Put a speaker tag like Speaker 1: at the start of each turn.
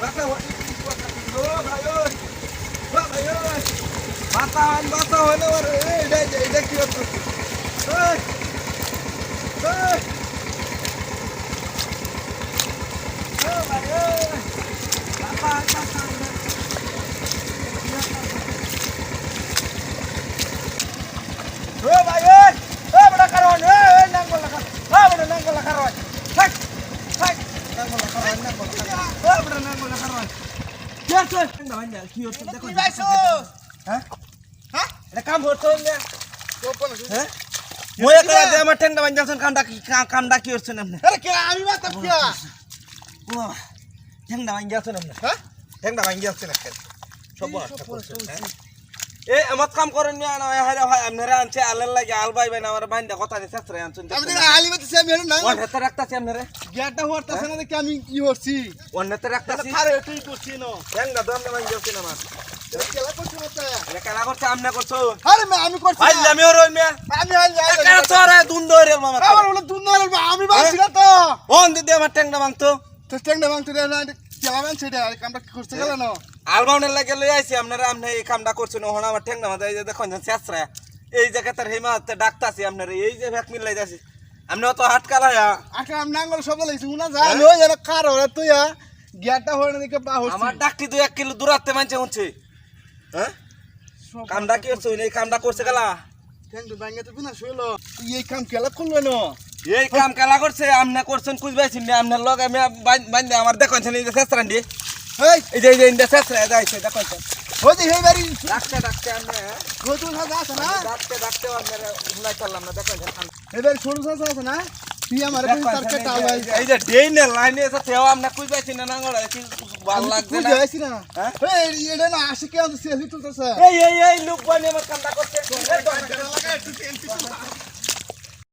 Speaker 1: ও ও বাঁচান বাঁচা হলো এটা কি এই ও ভাই ও ও বড় কারণ এ নাঙ্গল লাগা ও বড় নাঙ্গল লাগা রয় কামটা কি কামটা কি হচ্ছে না আপনি
Speaker 2: আমি
Speaker 1: টেন্ডা বান যাচ্ছেন আপনি বান যাচ্ছেন একটা সব এ আমার কাম করেন না না হারে ভাই আপনারা আনছে আলের লাগে আল ভাই ভাই আমার বাইন্দা কথা দিতে ছাত্র আনছেন
Speaker 2: আমি আলি না
Speaker 1: ওয়ান হাতে রাখতাছি আপনারা।
Speaker 2: গেটটা হরতাছে না দেখি আমি কি হরছি
Speaker 1: ওয়ান হাতে রাখতাছি।
Speaker 2: আরে তুই করছিস না।
Speaker 1: দম আমার।
Speaker 2: কেলা না
Speaker 1: কেলা করছে আমনে করছ?
Speaker 2: আরে মে আমি করছি
Speaker 1: আমি ওর দুন মামা
Speaker 2: আমার বলে দুন না আমি বাঁচছি না তো।
Speaker 1: ওন দিদি আমার টেন্ডা বাংতো
Speaker 2: তো স্ট্যান্ড বাং তো না কেলা বাং সেটা কামটা কি করতে গেল না।
Speaker 1: আলবাউনের লাগে লই আইছি আপনারা আপনি এই কামটা করছেন ওহন আমার ঠেং নামা এই যে দেখুন শেষরা। এই জায়গা তার হেমা ডাকতাছি আপনারা এই যে ভ্যাক মিলাই যাচ্ছি। আপনি তো হাটকালা
Speaker 2: আজকে আমি নাঙ্গল সব লাইছি উনা যা আমি ওই যেন কার হরে তুই গেটটা হরে দেখে বা হরছি
Speaker 1: আমার ডাকটি দুই এক কিলো দূরাতে মানছে হচ্ছে। হ্যাঁ? কামটা কি করছ এই কামটা করছে গেলা।
Speaker 2: তো শুইলো। এই কাম কেলা করল না?
Speaker 1: এই কাম কেলা করছে আপনি করছেন কুছ বাইছেন না আপনার লগে আমি আমার দেখছেন এই যে এই যে এই যে এই যে শেষরা যাইছে দেখছেন
Speaker 2: হদি হেই বাড়ি
Speaker 1: ডাকতে ডাকতে আপনি
Speaker 2: কত সাজা আছে না
Speaker 1: ডাকতে ডাকতে আপনারা শুনাই চললাম না দেখছেন
Speaker 2: হেই বাড়ি ছোট সাজা আছে না তুই আমার কাছে তার কে টাল
Speaker 1: এই যে ডেইনে লাইনে এসে তেও আমরা কুই পাইছি না নাঙ্গল কি ভালো লাগছে না
Speaker 2: যাইছি না
Speaker 1: হ্যাঁ?
Speaker 2: এই এটা না আসে কে সেলফি তুলতেছে
Speaker 1: এই এই এই লোক বানিয়ে আমার কামটা করছে